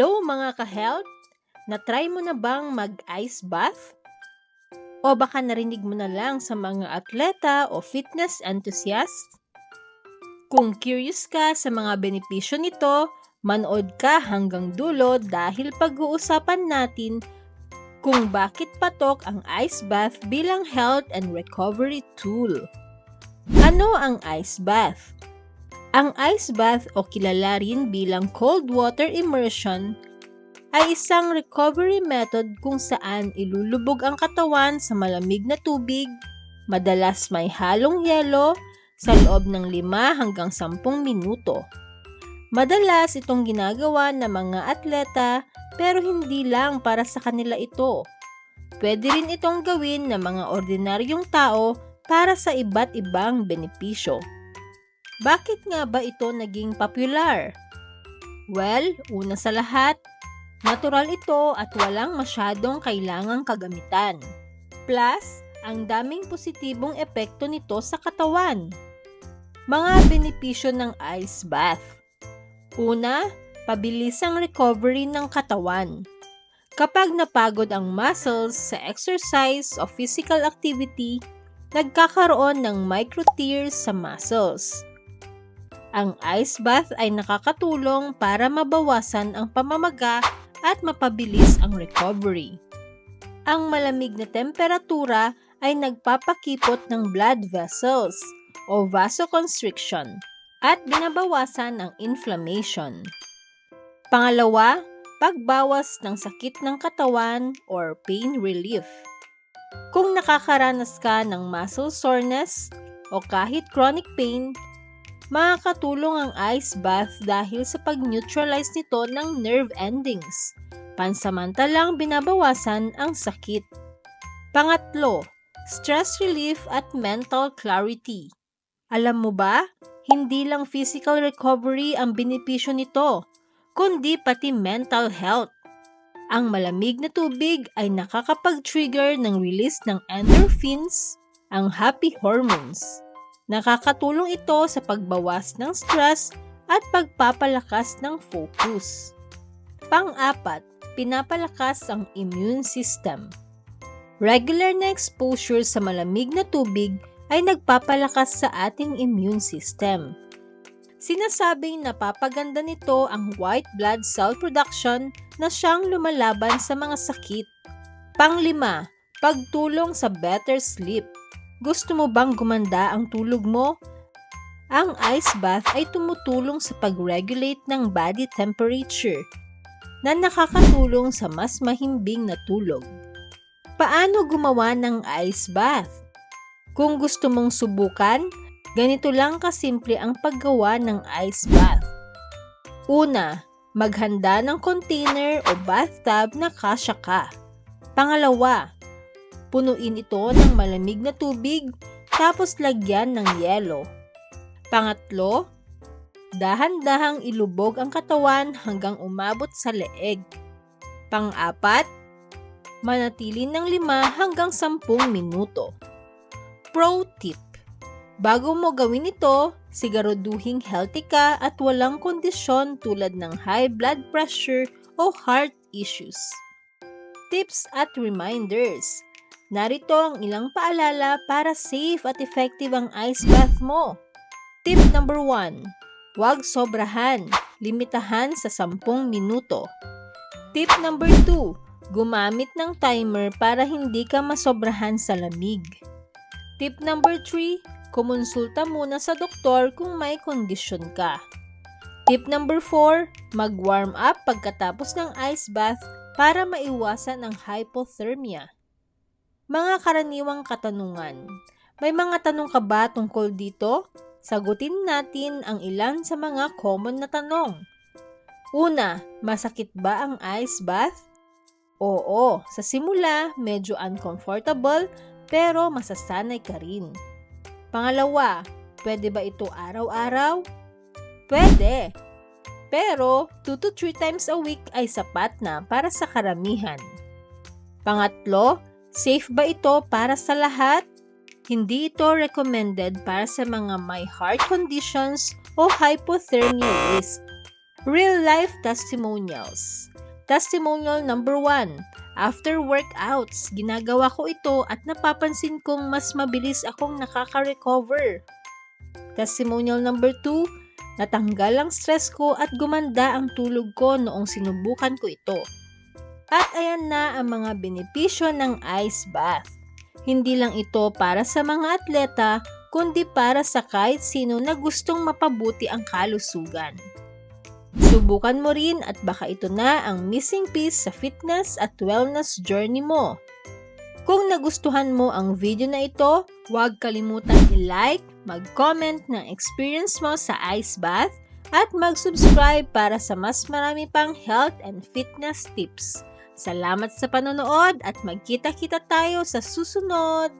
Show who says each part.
Speaker 1: Hello mga ka-health! Na-try mo na bang mag-ice bath? O baka narinig mo na lang sa mga atleta o fitness enthusiast? Kung curious ka sa mga benepisyo nito, manood ka hanggang dulo dahil pag-uusapan natin kung bakit patok ang ice bath bilang health and recovery tool. Ano ang ice bath? Ang ice bath o kilala rin bilang cold water immersion ay isang recovery method kung saan ilulubog ang katawan sa malamig na tubig, madalas may halong yelo, sa loob ng 5 hanggang 10 minuto. Madalas itong ginagawa ng mga atleta pero hindi lang para sa kanila ito. Pwede rin itong gawin ng mga ordinaryong tao para sa iba't ibang benepisyo. Bakit nga ba ito naging popular? Well, una sa lahat, natural ito at walang masyadong kailangang kagamitan. Plus, ang daming positibong epekto nito sa katawan. Mga benepisyo ng ice bath. Una, pabilis ang recovery ng katawan. Kapag napagod ang muscles sa exercise o physical activity, nagkakaroon ng micro tears sa muscles. Ang ice bath ay nakakatulong para mabawasan ang pamamaga at mapabilis ang recovery. Ang malamig na temperatura ay nagpapakipot ng blood vessels o vasoconstriction at binabawasan ang inflammation. Pangalawa, pagbawas ng sakit ng katawan or pain relief. Kung nakakaranas ka ng muscle soreness o kahit chronic pain, makakatulong ang ice bath dahil sa pag-neutralize nito ng nerve endings. Pansamantalang binabawasan ang sakit. Pangatlo, stress relief at mental clarity. Alam mo ba, hindi lang physical recovery ang benepisyo nito, kundi pati mental health. Ang malamig na tubig ay nakakapag-trigger ng release ng endorphins, ang happy hormones. Nakakatulong ito sa pagbawas ng stress at pagpapalakas ng focus. Pang-apat, pinapalakas ang immune system. Regular na exposure sa malamig na tubig ay nagpapalakas sa ating immune system. Sinasabing napapaganda nito ang white blood cell production na siyang lumalaban sa mga sakit. Panglima, pagtulong sa better sleep. Gusto mo bang gumanda ang tulog mo? Ang ice bath ay tumutulong sa pag-regulate ng body temperature na nakakatulong sa mas mahimbing na tulog. Paano gumawa ng ice bath? Kung gusto mong subukan, ganito lang kasimple ang paggawa ng ice bath. Una, maghanda ng container o bathtub na kasya ka. Pangalawa, Punuin ito ng malamig na tubig tapos lagyan ng yelo. Pangatlo, dahan-dahang ilubog ang katawan hanggang umabot sa leeg. Pang-apat, manatili ng 5 hanggang 10 minuto. Pro tip, bago mo gawin ito, siguraduhing healthy ka at walang kondisyon tulad ng high blood pressure o heart issues. Tips at reminders Narito ang ilang paalala para safe at effective ang ice bath mo. Tip number 1. Huwag sobrahan. Limitahan sa 10 minuto. Tip number 2. Gumamit ng timer para hindi ka masobrahan sa lamig. Tip number 3. Kumonsulta muna sa doktor kung may kondisyon ka. Tip number 4. Mag-warm up pagkatapos ng ice bath para maiwasan ang hypothermia. Mga karaniwang katanungan. May mga tanong ka ba tungkol dito? Sagutin natin ang ilan sa mga common na tanong. Una, masakit ba ang ice bath? Oo, sa simula medyo uncomfortable pero masasanay ka rin. Pangalawa, pwede ba ito araw-araw? Pwede. Pero 2 to 3 times a week ay sapat na para sa karamihan. Pangatlo, Safe ba ito para sa lahat? Hindi ito recommended para sa mga may heart conditions o hypothermia risk. Real-life testimonials. Testimonial number 1. After workouts, ginagawa ko ito at napapansin kong mas mabilis akong nakaka-recover. Testimonial number 2. Natanggal ang stress ko at gumanda ang tulog ko noong sinubukan ko ito. At ayan na ang mga benepisyo ng ice bath. Hindi lang ito para sa mga atleta, kundi para sa kahit sino na gustong mapabuti ang kalusugan. Subukan mo rin at baka ito na ang missing piece sa fitness at wellness journey mo. Kung nagustuhan mo ang video na ito, huwag kalimutan i-like, mag-comment ng experience mo sa ice bath, at mag-subscribe para sa mas marami pang health and fitness tips. Salamat sa panonood at magkita-kita tayo sa susunod!